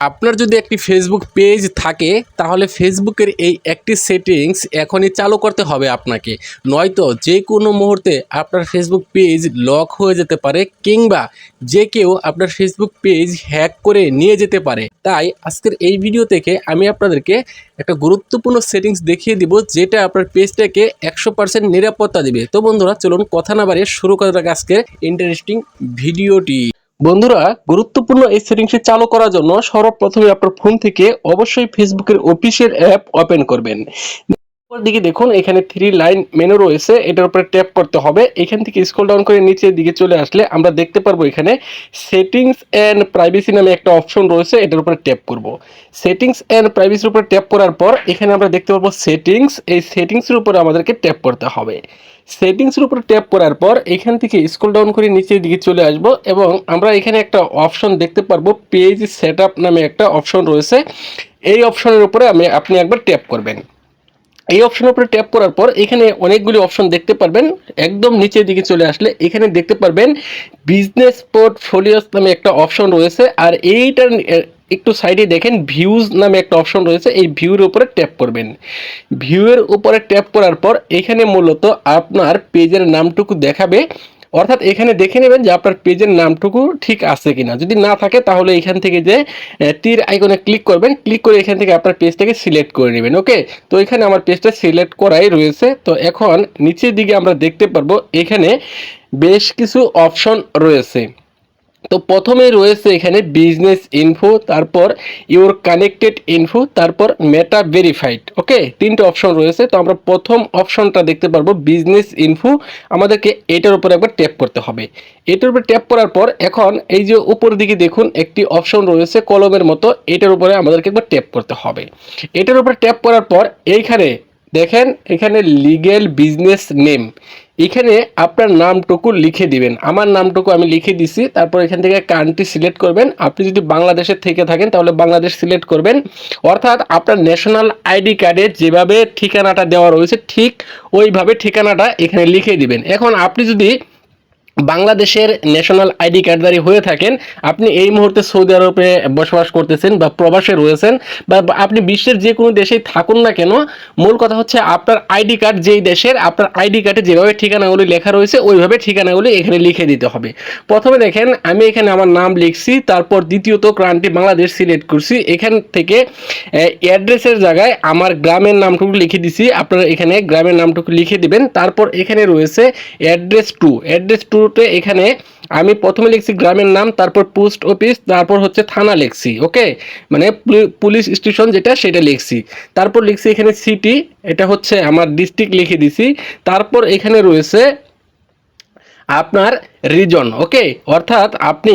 আপনার যদি একটি ফেসবুক পেজ থাকে, তাহলে ফেসবুকের এই একটি সেটিংস এখনই চালু করতে হবে আপনাকে। নয়তো যে কোনো মুহূর্তে আপনার ফেসবুক পেজ লক হয়ে যেতে পারে কিংবা যে কেউ আপনার ফেসবুক পেজ হ্যাক করে নিয়ে যেতে পারে। তাই আজকের এই ভিডিও থেকে আমি আপনাদেরকে একটা গুরুত্বপূর্ণ সেটিংস দেখিয়ে দিব, যেটা আপনার পেজটাকে একশো পার্সেন্ট নিরাপত্তা দিবে। তো বন্ধুরা, চলুন কথা না বাড়িয়ে শুরু করা যাক আজকের ইন্টারেস্টিং ভিডিওটি বন্ধুরা, গুরুত্বপূর্ণ এই সেটিংসটি চালু করার জন্য সর্বপ্রথমে আপনার ফোন থেকে অবশ্যই ফেসবুকের অফিসিয়াল অ্যাপ ওপেন করবেন। দিকে দেখুন, এখানে থ্রি লাইন মেনু রয়েছে, এটার উপরে ট্যাপ করতে হবে। এখান থেকে স্ক্রল ডাউন করে নিচের দিকে চলে আসলে আমরা দেখতে পারব এখানে সেটিংস অ্যান্ড প্রাইভেসি নামে একটা অপশন রয়েছে, এটার উপরে ট্যাপ করব। সেটিংস অ্যান্ড প্রাইভেসির উপরে ট্যাপ করার পর এখানে আমরা দেখতে পারব সেটিংস এই সেটিংসের উপরে আমাদেরকে ট্যাপ করতে হবে। সেটিংসের উপরে ট্যাপ করার পর এখান থেকে স্ক্রল ডাউন করে নিচের দিকে চলে আসব এবং আমরা এখানে একটা অপশন দেখতে পারব, পেজ সেট নামে একটা অপশন রয়েছে। এই অপশনের উপরে আমি, আপনি একবার ট্যাপ করবেন। এই অপশনের উপরে ট্যাপ করার পর এখানে অনেকগুলি অপশন দেখতে পারবেন। একদম নিচের দিকে চলে আসলে এখানে দেখতে পারবেন, বিজনেস পোর্টফোলিওস নামে একটা অপশন রয়েছে। আর এইটার একটু সাইডে দেখেন ভিউজ নামে একটা অপশন রয়েছে, এই ভিউর উপরে ট্যাপ করবেন। ভিউয়ের উপরে ট্যাপ করার পর এখানে মূলত আপনার পেজের নামটুকু দেখাবে, অর্থাৎ এখানে দেখে নেবেন যে আপনার পেজের নামটুকু ঠিক আছে কিনা। যদি না থাকে তাহলে এখান থেকে যে তীর আইকনে ক্লিক করবেন, ক্লিক করে এখান থেকে আপনার পেজটাকে সিলেক্ট করে নেবেন, ওকে? তো এখানে আমার পেজটা সিলেক্ট করাই রয়েছে। তো এখন নিচের দিকে আমরা দেখতে পারব, এখানে বেশ কিছু অপশন রয়েছে। তো প্রথমে রয়েছে এখানে বিজনেস ইনফো তারপর ইওর কানেক্টেড ইনফো তারপর মেটা ভেরিফাইড ওকে তিনটে অপশন রয়েছে, তো আমরা প্রথম অপশনটা দেখতে পারব বিজনেস ইনফো আমাদেরকে এটার উপর একবার ট্যাপ করতে হবে। এটার উপর ট্যাপ করার পর এখন এই যে উপর দিকে দেখুন, একটি অপশন রয়েছে কলমের মতো, এটার উপরে আমাদেরকে একবার ট্যাপ করতে হবে। এটার উপর ট্যাপ করার পর এইখানে দেখেন, এখানে লিগেল বিজনেস নেম এখানে আপনার নামটুকু লিখে দিবেন। আমার নামটুকু আমি লিখে দিছি, তারপর এখান থেকে কান্ট্রি সিলেক্ট করবেন। আপনি যদি বাংলাদেশের থেকে থাকেন, তাহলে বাংলাদেশ সিলেক্ট করবেন। অর্থাৎ আপনার ন্যাশনাল আইডি কার্ডে যেভাবে ঠিকানাটা দেওয়া রয়েছে, ঠিক ওইভাবে ঠিকানাটা এখানে লিখে দিবেন। এখন আপনি যদি বাংলাদেশের ন্যাশনাল আইডি কার্ডধারী হয়ে থাকেন, আপনি এই মুহূর্তে সৌদি আরবে বসবাস করতেছেন বা প্রবাসে রয়েছেন বা আপনি বিশ্বের যে কোনো দেশেই থাকুন না কেন, মূল কথা হচ্ছে আপনার আইডি কার্ড যেই দেশের, আপনার আইডি কার্ডে যেভাবে ঠিকানাগুলি লেখা রয়েছে, ওইভাবে ঠিকানাগুলি এখানে লিখে দিতে হবে। প্রথমে দেখেন, আমি এখানে আমার নাম লিখছি, তারপর দ্বিতীয়ত ক্রান্তি বাংলাদেশ সিলেক্ট করছি, এখান থেকে অ্যাড্রেসের জায়গায় আমার গ্রামের নামটুকু লিখে দিছি, আপনারা এখানে গ্রামের নামটুকু লিখে দিবেন, তারপর এখানে রয়েছে অ্যাড্রেস টু, অ্যাড্রেস টুতে এখানে আমি প্রথমে লিখছি গ্রামের নাম, তারপর পোস্ট অফিস, তারপর হচ্ছে থানা লিখছি, ওকে? মানে পুলি- পুলিশ স্টেশন যেটা সেটা লিখছি। তারপর লিখছি এখানে সিটি, এটা হচ্ছে আমার ডিস্ট্রিক্ট লিখে দিছি। তারপর এখানে রয়েছে আপনার রিজন ওকে অর্থাৎ আপনি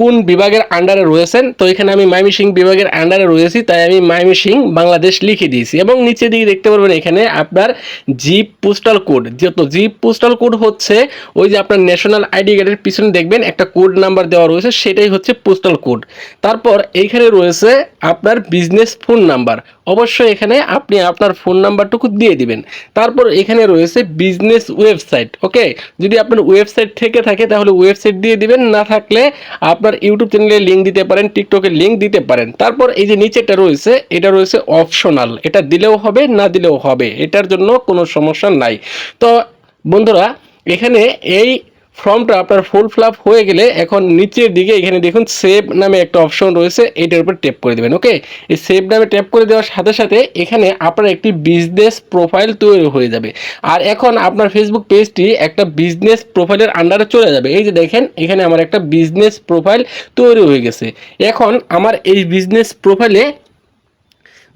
কোন বিভাগের আন্ডারে রয়েছেন? তো এখানে আমি মাইমিসিং বিভাগের আন্ডারে রয়েছি, তাই আমি মাইমিসিং বাংলাদেশ লিখে দিয়েছি। এবং নিচে দিকে দেখতে পারবেন এখানে আপনার জিপ পোস্টাল কোড যেহেতু জিপ পোস্টাল কোড হচ্ছে ওই যে আপনার ন্যাশনাল আইডি কার্ডের পিছনে দেখবেন, একটা কোড নাম্বার দেওয়া রয়েছে, সেটাই হচ্ছে পোস্টাল কোড তারপর এইখানে রয়েছে আপনার বিজনেস ফোন নাম্বার অবশ্যই এখানে আপনি আপনার ফোন নাম্বারটুকু দিয়ে দিবেন। তারপর এখানে রয়েছে বিজনেস ওয়েবসাইট ওকে যদি আপনার ওয়েবসাইট থেকে থাকে, তাহলে ওয়েবসাইট দিয়ে দিবেন। না থাকলে আপনার ইউটিউব চ্যানেলে লিঙ্ক দিতে পারেন টিকটকে লিঙ্ক দিতে পারেন। তারপর এই যে নিচেটা রয়েছে, এটা রয়েছে অপশনাল এটা দিলেও হবে, না দিলেও হবে, এটার জন্য কোনো সমস্যা নাই। তো বন্ধুরা, এখানে এই ফর্মটা আপনার ফুল ফ্লাপ হয়ে গেলে এখন নিচের দিকে এখানে দেখুন সেভ নামে একটা অপশন রয়েছে এটার উপর ট্যাপ করে দেবেন ওকে এই সেভ নামে ট্যাপ করে দেওয়ার সাথে সাথে এখানে আপনার একটি বিজনেস প্রোফাইল তৈরি হয়ে যাবে। আর এখন আপনার ফেসবুক পেজটি একটা বিজনেস প্রোফাইলের আন্ডারে চলে যাবে। এই যে দেখেন, এখানে আমার একটা বিজনেস প্রোফাইল তৈরি হয়ে গেছে। এখন আমার এই বিজনেস প্রোফাইলে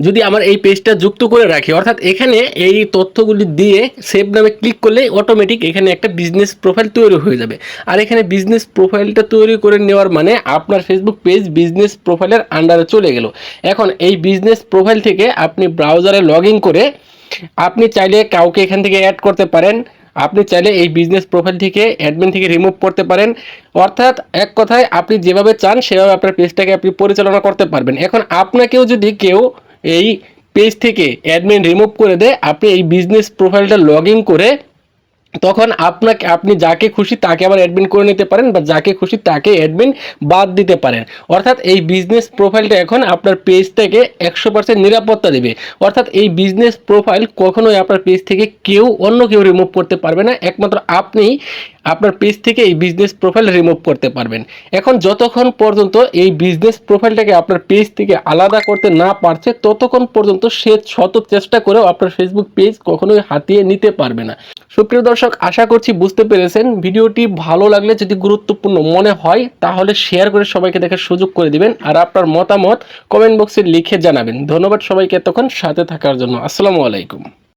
যদি আমার এই পেজটা যুক্ত করে রাখি, অর্থাৎ এখানে এই তথ্যগুলি দিয়ে সেভ নামে ক্লিক করলে অটোমেটিক এখানে একটা বিজনেস প্রোফাইল তৈরি হয়ে যাবে। আর এখানে বিজনেস প্রোফাইলটা তৈরি করে নেওয়ার মানে আপনার ফেসবুক পেজ বিজনেস প্রোফাইলের আন্ডারে চলে গেল। এখন এই বিজনেস প্রোফাইল থেকে আপনি ব্রাউজারে লগ করে আপনি চাইলে কাউকে এখান থেকে অ্যাড করতে পারেন। আপনি চাইলে এই বিজনেস প্রোফাইল থেকে অ্যাডমিন থেকে রিমুভ করতে পারেন। অর্থাৎ এক কথায় আপনি যেভাবে চান, সেভাবে আপনার পেজটাকে আপনি পরিচালনা করতে পারবেন। এখন আপনাকেও যদি কেউ এই পেজ থেকে অ্যাডমিন রিমুভ করে দেয়, আপনি এই বিজনেস প্রোফাইলটা লগ ইন করে তখন আপনাকে, আপনি যাকে খুশি তাকে আবার অ্যাডমিন করে নিতে পারেন বা যাকে খুশি তাকে অ্যাডমিন বাদ দিতে পারেন। অর্থাৎ এই বিজনেস প্রোফাইলটা এখন আপনার পেজ থেকে একশো পার্সেন্ট নিরাপত্তা দেবে। অর্থাৎ এই বিজনেস প্রোফাইল কখনোই আপনার পেজ থেকে কেউ, অন্য কেউ রিমুভ করতে পারবে না। একমাত্র আপনিই আপনার পেজ থেকে এই বিজনেস প্রোফাইল রিমুভ করতে পারবেন। এখন যতক্ষণ পর্যন্ত এই বিজনেস প্রোফাইলটাকে আপনার পেজ থেকে আলাদা করতে না পারছে, ততক্ষণ পর্যন্ত সে শত চেষ্টা করেও আপনার ফেসবুক পেজ কখনোই হাতিয়ে নিতে পারবে না। সুপ্রিয় দর্শক, আশা করছি বুঝতে পেরেছেন। ভিডিওটি ভালো লাগলে যদি গুরুত্বপূর্ণ মনে হয়, তাহলে শেয়ার করে সবাইকে দেখার সুযোগ করে দিবেন আর আপনার মতামত কমেন্ট বক্সে লিখে জানাবেন। ধন্যবাদ সবাইকে এতক্ষণ সাথে থাকার জন্য। আসসালামু আলাইকুম।